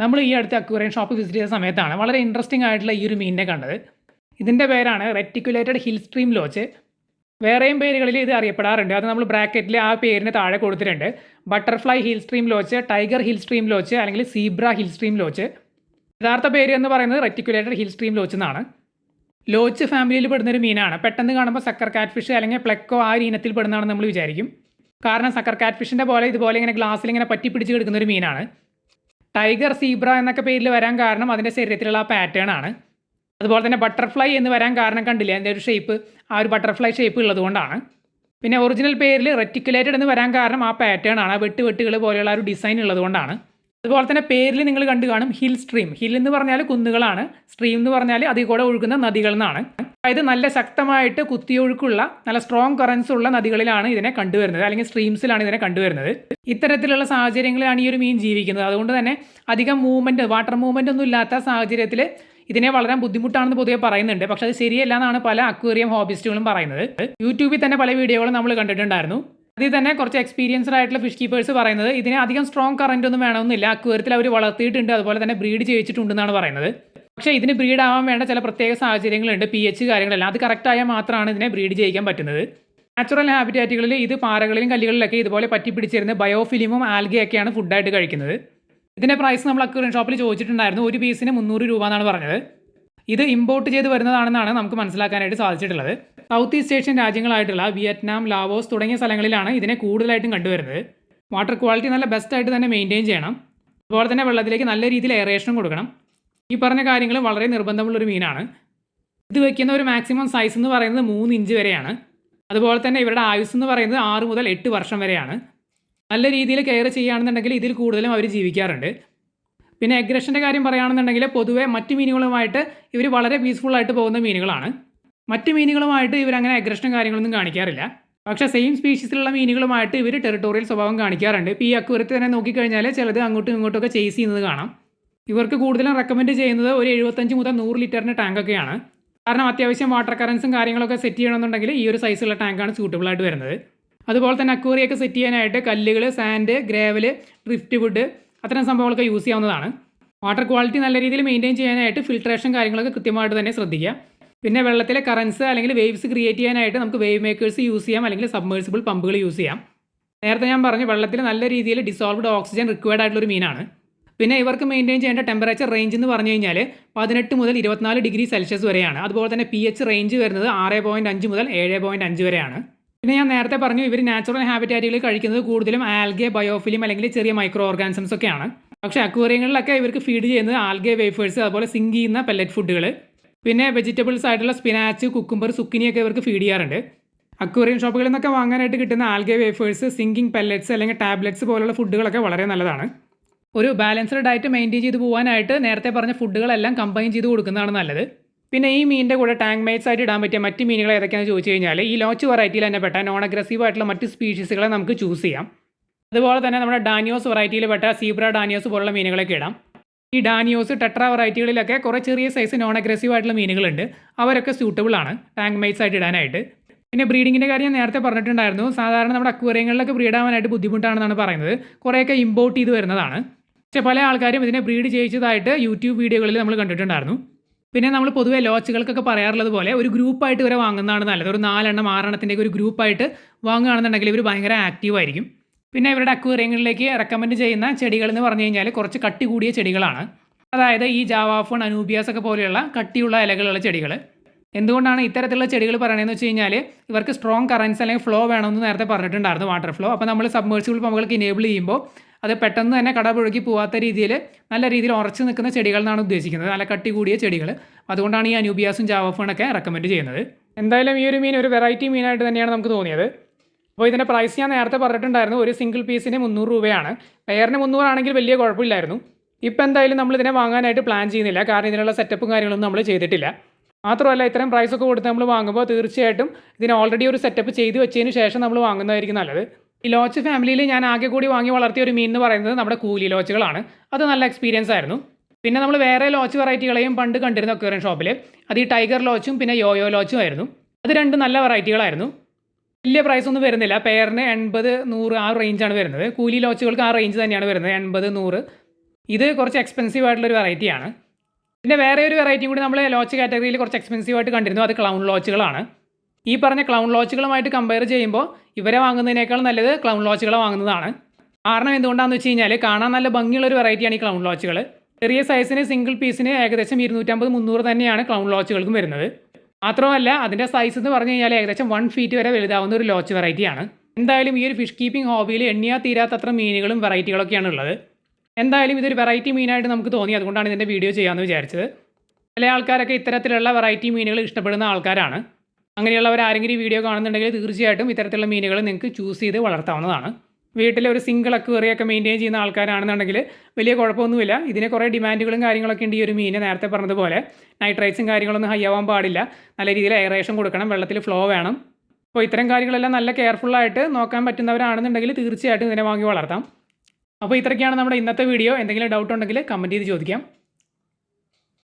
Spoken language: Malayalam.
നമ്മൾ ഈ അടുത്ത അക്വേറിയം ഷോപ്പ് വിസിറ്റ് ചെയ്ത സമയത്താണ് വളരെ ഇൻട്രസ്റ്റിംഗ് ആയിട്ടുള്ള ഈ ഒരു മീനിനെ കണ്ടത്. ഇതിന്റെ പേരാണ് റെറ്റിക്കുലേറ്റഡ് ഹിൽ സ്ട്രീം ലോച്ച് വേറെയും പേരുകളിൽ ഇത് അറിയപ്പെടാറുണ്ട്. അത് നമ്മൾ ബ്രാക്കറ്റിൽ ആ പേരിന് താഴെ കൊടുത്തിട്ടുണ്ട്. Butterfly hill stream loach tiger hill stream loach അല്ലെങ്കിൽ സീബ്ര ഹിൽ സ്ട്രീം ലോച്ച് യഥാർത്ഥ പേര് എന്ന് പറയുന്നത് റെറ്റിക്കുലേറ്റഡ് ഹിൽ സ്ട്രീം ലോച്ച് എന്നാണ്. ലോച്ച് ഫാമിലിയിൽ പെടുന്ന ഒരു മീനാണ്. പെട്ടെന്ന് കാണുമ്പോൾ സക്കർ കാറ്റ് ഫിഷ് അല്ലെങ്കിൽ പ്ലെക്കോ ആ ഒരു ഇനത്തിൽ പെടുന്നതാണെന്ന് നമ്മൾ വിചാരിക്കും. കാരണം സക്കർ കാറ്റ് ഫിഷിന്റെ പോലെ ഇതുപോലെ ഇങ്ങനെ ഗ്ലാസ്സിൽ ഇങ്ങനെ പറ്റി പിടിച്ച് കിടക്കുന്ന ഒരു മീനാണ്. ടൈഗർ സീബ്ര എന്നൊക്കെ പേരിൽ വരാൻ കാരണം അതിന്റെ ശരീരത്തിലുള്ള ആ പാറ്റേൺ ആണ്. അതുപോലെ തന്നെ ബട്ടർഫ്ലൈ എന്ന് വരാൻ കാരണം കണ്ടില്ല? അതിന്റെ ഒരു ഷേപ്പ് ആ ഒരു ബട്ടർഫ്ലൈ ഷേപ്പ് ഉള്ളതുകൊണ്ടാണ് പിന്നെ ഒറിജിനൽ പേരിൽ റെറ്റിക്കുലേറ്റഡ് എന്ന് വരാൻ കാരണം ആ പാറ്റേൺ ആണ്. ആ വെട്ട് വെട്ടുകൾ പോലെയുള്ള ഒരു ഡിസൈൻ ഉള്ളതുകൊണ്ടാണ് അതുപോലെ തന്നെ പേരിൽ നിങ്ങൾ കണ്ടു കാണും ഹിൽ സ്ട്രീം. ഹിൽ എന്ന് പറഞ്ഞാൽ കുന്നുകളാണ്. സ്ട്രീം എന്ന് പറഞ്ഞാൽ അതിൽ കൂടെ ഒഴുകുന്ന നദികൾ എന്നാണ്. അതായത് നല്ല ശക്തമായിട്ട് കുത്തിയൊഴുക്കുള്ള നല്ല സ്ട്രോങ് കറൻസ് ഉള്ള നദികളിലാണ് ഇതിനെ കണ്ടുവരുന്നത്. അല്ലെങ്കിൽ സ്ട്രീംസിലാണ് ഇതിനെ കണ്ടുവരുന്നത്. ഇത്തരത്തിലുള്ള സാഹചര്യങ്ങളിലാണ് ഈ ഒരു മീൻ ജീവിക്കുന്നത്. അതുകൊണ്ട് തന്നെ അധികം മൂവ്മെന്റ് വാട്ടർ മൂവ്മെന്റ് ഒന്നും ഇല്ലാത്ത സാഹചര്യത്തിൽ ഇതിനെ വളരാൻ ബുദ്ധിമുട്ടാണെന്ന് പൊതുവെ പറയുന്നുണ്ട്. പക്ഷെ അത് ശരിയല്ല എന്നാണ് പല അക്വേറിയം ഹോബിസ്റ്റുകളും പറയുന്നത്. യൂട്യൂബിൽ തന്നെ പല വീഡിയോകളും നമ്മൾ കണ്ടിട്ടുണ്ടായിരുന്നു. അതിൽ തന്നെ കുറച്ച് എക്സ്പീരിയൻസ്ഡ് ആയിട്ടുള്ള ഫിഷ് കീപ്പേഴ്സ് പറയുന്നത് ഇതിനെ അധികം സ്ട്രോങ് കറന്റ് ഒന്നും വേണമെന്നില്ല. അക്വേറിയത്തിൽ അവർ വളർത്തിയിട്ടുണ്ട്. അതുപോലെ തന്നെ ബ്രീഡ് ചെയ്യിച്ചിട്ടുണ്ടെന്നാണ് പറയുന്നത്. പക്ഷേ ഇതിന് ബ്രീഡ് ആവാൻ വേണ്ട ചില പ്രത്യേക സാഹചര്യങ്ങളുണ്ട്. പി എച്ച് കാര്യങ്ങളെല്ലാം. അത് കറക്റ്റായാൽ മാത്രമാണ് ഇതിനെ ബ്രീഡ് ചെയ്യിക്കാൻ പറ്റുന്നത്. നാച്ചുറൽ ഹാബിറ്റാറ്റുകളിൽ ഇത് പാറകളിലും കല്ലുകളിലൊക്കെ ഇതുപോലെ പറ്റി പിടിച്ചിരുന്ന ബയോഫിലിമും ആൽഗയൊക്കെയാണ് ഫുഡായിട്ട് കഴിക്കുന്നത്. ഇതിന്റെ പ്രൈസ് നമ്മൾ അക്വേറിയം ഷോപ്പിൽ ചോദിച്ചിട്ടുണ്ടായിരുന്നു. ഒരു പീസിന് മുന്നൂറ് രൂപ എന്നാണ് പറഞ്ഞത്. ഇത് ഇമ്പോർട്ട് ചെയ്ത് വരുന്നതാണെന്നാണ് നമുക്ക് മനസ്സിലാക്കാനായിട്ട് സാധിച്ചിട്ടുള്ളത്. സൗത്ത് ഈസ്റ്റ് ഏഷ്യൻ രാജ്യങ്ങളായിട്ടുള്ള വിയറ്റ്നാം ലാവോസ് തുടങ്ങിയ സ്ഥലങ്ങളിലാണ് ഇതിനെ കൂടുതലായിട്ടും കണ്ടുവരുന്നത്. വാട്ടർ ക്വാളിറ്റി നല്ല ബെസ്റ്റായിട്ട് തന്നെ മെയിന്റെയിൻ ചെയ്യണം. അതുപോലെ തന്നെ വെള്ളത്തിലേക്ക് നല്ല രീതിയിൽ എയറേഷനും കൊടുക്കണം. ഈ പറഞ്ഞ കാര്യങ്ങൾ വളരെ നിർബന്ധമുള്ളൊരു മീനാണ്. ഇത് വയ്ക്കുന്ന ഒരു മാക്സിമം സൈസ് എന്ന് പറയുന്നത് മൂന്ന് ഇഞ്ച് വരെയാണ്. അതുപോലെ തന്നെ ഇവരുടെ ആയുസ് എന്ന് പറയുന്നത് ആറ് മുതൽ എട്ട് വർഷം വരെയാണ്. നല്ല രീതിയിൽ കെയർ ചെയ്യുകയാണെന്നുണ്ടെങ്കിൽ ഇതിൽ കൂടുതലും അവർ ജീവിക്കാറുണ്ട്. പിന്നെ അഗ്രഷന്റെ കാര്യം പറയുകയാണെന്നുണ്ടെങ്കിൽ പൊതുവേ മറ്റ് മീനുകളുമായിട്ട് ഇവർ വളരെ പീസ്ഫുൾ ആയിട്ട് പോകുന്ന മീനുകളാണ്. മറ്റ് മീനുകളുമായിട്ട് ഇവരങ്ങനെ അഗ്രഷനും കാര്യങ്ങളൊന്നും കാണിക്കാറില്ല. പക്ഷേ സെയിം സ്പീഷീസിലുള്ള മീനുകളുമായിട്ട് ഇവർ ടെറിട്ടോറിയൽ സ്വഭാവം കാണിക്കാറുണ്ട്. ഇപ്പോൾ ഈ അക്വരത്തിൽ തന്നെ നോക്കിക്കഴിഞ്ഞാൽ ചിലത് അങ്ങോട്ടും ഇങ്ങോട്ടും ഒക്കെ ചേസ് ചെയ്യുന്നത് കാണാം. ഇവർക്ക് കൂടുതലും റെക്കമെൻഡ് ചെയ്യുന്നത് ഒരു എഴുപത്തഞ്ച് മുതൽ നൂറ് ലിറ്ററിന്റെ ടാങ്കൊക്കെയാണ് കാരണം അത്യാവശ്യം വാട്ടർ കറൻസും കാര്യങ്ങളൊക്കെ സെറ്റ് ചെയ്യണമെന്നുണ്ടെങ്കിൽ ഈ ഒരു സൈസുള്ള ടാങ്കാണ് സ്യൂട്ടബിൾ ആയിട്ട് വരുന്നത്. അതുപോലെ തന്നെ അക്വേറിയൊക്കെ സെറ്റ് ചെയ്യാനായിട്ട് കല്ലുകൾ സാൻഡ് ഗ്രേവൽ ഡ്രിഫ്റ്റ് വുഡ് അത്തരം സംഭവങ്ങളൊക്കെ യൂസ് ചെയ്യാവുന്നതാണ്. വാട്ടർ ക്വാളിറ്റി നല്ല രീതിയിൽ മെയിന്റെയിൻ ചെയ്യാനായിട്ട് ഫിൽട്രേഷൻ കാര്യങ്ങളൊക്കെ കൃത്യമായിട്ട് തന്നെ ശ്രദ്ധിക്കുക. പിന്നെ വെള്ളത്തിലെ കറൻസ് അല്ലെങ്കിൽ വേവ്സ് ക്രിയേറ്റ് ചെയ്യാനായിട്ട് നമുക്ക് വേവ് മേക്കേഴ്സ് യൂസ് ചെയ്യാം. അല്ലെങ്കിൽ സബ്മേഴ്സിബിൾ പമ്പുകൾ യൂസ് ചെയ്യാം. നേരത്തെ ഞാൻ പറഞ്ഞു വെള്ളത്തിൽ നല്ല രീതിയിൽ ഡിസോൾവ്ഡ് ഓക്സിജൻ റിക്വയർഡ് ആയിട്ടുള്ള ഒരു മീനാണ്. പിന്നെ ഇവർക്ക് മെയിന്റെയിൻ ചെയ്യേണ്ട ടെമ്പറേച്ചർ റേഞ്ച് എന്ന് പറഞ്ഞു കഴിഞ്ഞാൽ പതിനെട്ട് മുതൽ ഇരുപത്തിനാല് ഡിഗ്രി സെൽഷ്യസ് വരെയാണ്. അതുപോലെ തന്നെ പി എച്ച് റേഞ്ച് വരുന്നത് ആറ് പോയിന്റ് അഞ്ച് മുതൽ ഏഴ് പോയിന്റ് അഞ്ച് വരെയാണ്. പിന്നെ ഞാൻ നേരത്തെ പറഞ്ഞു ഇവർ നാച്ചുറൽ ഹാബിറ്റാറ്റുകൾ കഴിക്കുന്നത് കൂടുതലും ആൽഗെ ബയോഫിലിം അല്ലെങ്കിൽ ചെറിയ മൈക്രോ ഓർഗാനിസംസ് ഒക്കെയാണ്. പക്ഷേ അക്വേറിയങ്ങളിലൊക്കെ ഇവർക്ക് ഫീഡ് ചെയ്യുന്നത് ആൽഗെ വേഫേഴ്സ് അതുപോലെ സിങ്ക് ചെയ്യുന്ന പെല്ലറ്റ് ഫുഡുകൾ പിന്നെ വെജിറ്റബിൾസ് ആയിട്ടുള്ള സ്പിനാച്ച് കുക്കുംബർ സുക്കിനിയൊക്കെ ഇവർക്ക് ഫീഡ് ചെയ്യാറുണ്ട്. അക്വേറിയം ഷോപ്പുകളിൽ നിന്നൊക്കെ വാങ്ങാനായിട്ട് കിട്ടുന്ന ആൽഗെ വേഫേഴ്സ് സിങ്കിങ് പെല്ലറ്റ്സ് അല്ലെങ്കിൽ ടാബ്ലറ്റ്സ് പോലുള്ള ഫുഡുകളൊക്കെ വളരെ നല്ലതാണ്. ഒരു ബാലൻസ്ഡ് ഡയറ്റ് മെയിന്റെയിൻ ചെയ്ത് പോകാനായിട്ട് നേരത്തെ പറഞ്ഞ ഫുഡുകളെല്ലാം കമ്പൈൻ ചെയ്ത് കൊടുക്കുന്നതാണ് നല്ലത്. പിന്നെ ഈ മീനിന്റെ കൂടെ ടാങ്ക് മേറ്റ്സ് ആയിട്ട് ഇടാൻ പറ്റിയ മറ്റ് മീനുകൾ ഏതൊക്കെയാണെന്ന് ചോദിച്ചു കഴിഞ്ഞാൽ ഈ ലോച്ച് വെറൈറ്റിയിൽ തന്നെ പെട്ട നോൺ അഗ്രസീവ് ആയിട്ടുള്ള മറ്റ് സ്പീഷീസുകളെ നമുക്ക് ചൂസ് ചെയ്യാം. അതുപോലെ തന്നെ നമ്മുടെ ഡാനിയോസ് വെറൈറ്റിയിൽ പെട്ട സീബ്ര ഡാനിയോസ് പോലുള്ള മീനുകളൊക്കെ ഇടാം. ഈ ഡാനിയോസ് ടെട്ര വെറൈറ്റികളിലൊക്കെ കുറേ ചെറിയ സൈസ് നോൺ അഗ്രസീവ് ആയിട്ടുള്ള മീനുകളുണ്ട്. അവരൊക്കെ സ്യൂട്ടബിൾ ആണ് ടാങ്ക് മേറ്റ്സ് ആയിട്ട് ഇടാനായിട്ട്. പിന്നെ ബ്രീഡിങ്ങിന്റെ കാര്യം ഞാൻ നേരത്തെ പറഞ്ഞിട്ടുണ്ടായിരുന്നു. സാധാരണ നമ്മുടെ അക്വേറിയങ്ങളിലൊക്കെ ബ്രീഡ് ആവാനായിട്ട് ബുദ്ധിമുട്ടാണെന്നാണ് പറയുന്നത്. കുറേയൊക്കെ ഇമ്പോർട്ട് ചെയ്ത് വരുന്നതാണ്. പക്ഷേ പല ആൾക്കാരും ഇതിനെ ബ്രീഡ് ചെയ്യിച്ചതായിട്ട് യൂട്യൂബ് വീഡിയോകളിൽ നമ്മൾ കണ്ടിട്ടുണ്ടായിരുന്നു. പിന്നെ നമ്മൾ പൊതുവെ ലോച്ചുകൾക്കൊക്കെ പറയാറുള്ളത് പോലെ ഒരു ഗ്രൂപ്പായിട്ട് ഇവരെ വാങ്ങുന്നതാണ് നല്ലത്. ഒരു നാലെണ്ണം ആറെണ്ണത്തിന്റെയൊക്കെ ഒരു ഗ്രൂപ്പായിട്ട് വാങ്ങുകയാണെന്നുണ്ടെങ്കിൽ ഇവർ ഭയങ്കര ആക്റ്റീവ് ആയിരിക്കും. പിന്നെ ഇവരുടെ അക്വേറിയങ്ങളിലേക്ക് റെക്കമെൻഡ് ചെയ്യുന്ന ചെടികൾ എന്ന് പറഞ്ഞു കഴിഞ്ഞാൽ കുറച്ച് കട്ടി കൂടിയ ചെടികളാണ്. അതായത് ഈ ജാവാഫോൺ അനൂബിയാസ് ഒക്കെ പോലെയുള്ള കട്ടിയുള്ള ഇലകളുള്ള ചെടികൾ എന്തുകൊണ്ടാണ് ഇത്തരത്തിലുള്ള ചെടികൾ പറയണതെന്ന് വെച്ച് കഴിഞ്ഞാൽ ഇവർക്ക് സ്ട്രോങ് കറൻസ് അല്ലെങ്കിൽ ഫ്ലോ വേണമെന്ന് നേരത്തെ പറഞ്ഞിട്ടുണ്ടായിരുന്നു വാട്ടർ ഫ്ലോ അപ്പോൾ നമ്മൾ സബ്മേഴ്സിബിൾ പമ്പുകൾക്ക് ഇനേബിൾ ചെയ്യുമ്പോൾ അത് പെട്ടെന്ന് തന്നെ കടപുഴക്കി പോകാത്ത രീതിയിൽ നല്ല രീതിയിൽ ഉറച്ചു നിൽക്കുന്ന ചെടികൾ എന്നാണ് ഉദ്ദേശിക്കുന്നത്. നല്ല കട്ടി കൂടിയ ചെടികൾ അതുകൊണ്ടാണ് ഈ അനൂബിയാസും ജാവഫോണൊക്കെ റെക്കമെൻഡ് ചെയ്യുന്നത്. എന്തായാലും ഈ ഒരു മീൻ ഒരു വെറൈറ്റി മീനായിട്ട് തന്നെയാണ് നമുക്ക് തോന്നിയത്. അപ്പോൾ ഇതിന്റെ പ്രൈസ് ഞാൻ നേരത്തെ പറഞ്ഞിട്ടുണ്ടായിരുന്നു. ഒരു സിംഗിൾ പീസിന് മുന്നൂറ് രൂപയാണ്. പെയറിന് മുന്നൂറാണെങ്കിൽ വലിയ കുഴപ്പമില്ലായിരുന്നു. ഇപ്പോൾ എന്തായാലും നമ്മൾ ഇതിനെ വാങ്ങാനായിട്ട് പ്ലാൻ ചെയ്യുന്നില്ല. കാരണം ഇതിനുള്ള സെറ്റപ്പും കാര്യങ്ങളൊന്നും നമ്മൾ ചെയ്തിട്ടില്ല. മാത്രമല്ല ഇത്രയും പ്രൈസൊക്കെ കൊടുത്ത് നമ്മൾ വാങ്ങുമ്പോൾ തീർച്ചയായിട്ടും ഇതിന് ഓൾറെഡി ഒരു സെറ്റപ്പ് ചെയ്ത് വെച്ചതിന് ശേഷം നമ്മൾ വാങ്ങുന്നതായിരിക്കും നല്ലത്. ഈ ലോച്ച് ഫാമിലിയിൽ ഞാൻ ആകെ കൂടി വാങ്ങി വളർത്തിയ ഒരു മീൻ എന്ന് പറയുന്നത് നമ്മുടെ കൂലി ലോച്ചുകളാണ്. അത് നല്ല എക്സ്പീരിയൻസ് ആയിരുന്നു. പിന്നെ നമ്മൾ വേറെ ലോച്ച് വെറൈറ്റികളെയും പണ്ട് കണ്ടിരുന്ന അക്വേറിയം ഷോപ്പിൽ അത് ഈ ടൈഗർ ലോച്ചും പിന്നെ യോയോ ലോച്ചും ആയിരുന്നു. അത് രണ്ട് നല്ല വെറൈറ്റികളായിരുന്നു. വലിയ പ്രൈസ് ഒന്നും വരുന്നില്ല. പെയറിന് എൺപത് നൂറ് ആ റേഞ്ചാണ് വരുന്നത്. കൂലി ലോച്ചുകൾക്ക് ആ റേഞ്ച് തന്നെയാണ് വരുന്നത്. എൺപത് നൂറ്. ഇത് കുറച്ച് എക്സ്പെൻസീവ് ആയിട്ടുള്ളൊരു വെറൈറ്റിയാണ് പിന്നെ വേറെ ഒരു വെറൈറ്റിയും കൂടി നമ്മൾ ലോച്ച് കാറ്റഗറിയിൽ കുറച്ച് എക്സ്പെൻസീവ് ആയിട്ട് കണ്ടിരുന്നു. അത് ക്ലൗൺ ലോച്ചുകളാണ്. ഈ പറഞ്ഞ ക്ലൗൺ ലോച്ചുകളുമായിട്ട് കമ്പയർ ചെയ്യുമ്പോൾ ഇവരെ വാങ്ങുന്നതിനേക്കാൾ നല്ലത് ക്ലൗൺ ലോച്ചുകളെ വാങ്ങുന്നതാണ്. കാരണം എന്തുകൊണ്ടാണെന്ന് വെച്ച് കഴിഞ്ഞാൽ കാണാൻ നല്ല ഭംഗിയുള്ളൊരു വെറൈറ്റിയാണ് ഈ ക്ലൗൺ ലോച്ചുകൾ ചെറിയ സൈസിന് സിംഗിൾ പീസിന് ഏകദേശം ഇരുന്നൂറ്റമ്പത് മുന്നൂറ് തന്നെയാണ് ക്ലൗൺ ലോച്ചുകൾക്കും വരുന്നത്. മാത്രമല്ല അതിന്റെ സൈസ് എന്ന് പറഞ്ഞു കഴിഞ്ഞാൽ ഏകദേശം വൺ ഫീറ്റ് വരെ വലുതാവുന്ന ഒരു ലോച്ച് വെറൈറ്റിയാണ് എന്തായാലും ഈ ഒരു ഫിഷ് കീപ്പിംഗ് ഹോബിയിൽ എണ്ണിയാ തീരാത്തത്ര മീനുകളും വെറൈറ്റികളൊക്കെയാണ് ഉള്ളത്. എന്തായാലും ഇതൊരു വെറൈറ്റി മീനായിട്ട് നമുക്ക് തോന്നി അതുകൊണ്ടാണ് ഇതിന്റെ വീഡിയോ ചെയ്യാമെന്ന് വിചാരിച്ചത്. ചില ആൾക്കാരൊക്കെ ഇത്തരത്തിലുള്ള വെറൈറ്റി മീനുകൾ ഇഷ്ടപ്പെടുന്ന ആൾക്കാരാണ്. അങ്ങനെയുള്ളവർ ആരെങ്കിലും ഈ വീഡിയോ കാണുന്നുണ്ടെങ്കിൽ തീർച്ചയായിട്ടും ഇത്തരത്തിലുള്ള മീനുകൾ നിങ്ങൾക്ക് ചൂസ് ചെയ്ത് വളർത്താവുന്നതാണ്. വീട്ടിൽ ഒരു സിംഗിൾ അക്വേറിയൊക്കെ മെയിന്റെയിൻ ചെയ്യുന്ന ആൾക്കാരാണെന്നുണ്ടെങ്കിൽ വലിയ കുഴപ്പമൊന്നുമില്ല. ഇതിന് കുറേ ഡിമാൻഡുകളും കാര്യങ്ങളൊക്കെ ഉണ്ട് ഈ ഒരു മീനെ നേരത്തെ പറഞ്ഞതുപോലെ. നൈട്രൈറ്റ്സും കാര്യങ്ങളൊന്നും ഹൈ ആവാൻ പാടില്ല. നല്ല രീതിയിൽ എയറേഷൻ കൊടുക്കണം. വെള്ളത്തിൽ ഫ്ലോ വേണം. അപ്പോൾ ഇത്തരം കാര്യങ്ങളെല്ലാം നല്ല കെയർഫുള്ളായിട്ട് നോക്കാൻ പറ്റുന്നവരാണെന്നുണ്ടെങ്കിൽ തീർച്ചയായിട്ടും ഇതിനെ വാങ്ങി വളർത്താം. അപ്പോൾ ഇത്രയ്ക്കാണ് നമ്മുടെ ഇന്നത്തെ വീഡിയോ എന്തെങ്കിലും ഡൗട്ട് ഉണ്ടെങ്കിൽ കമന്റ് ചെയ്ത് ചോദിക്കാം.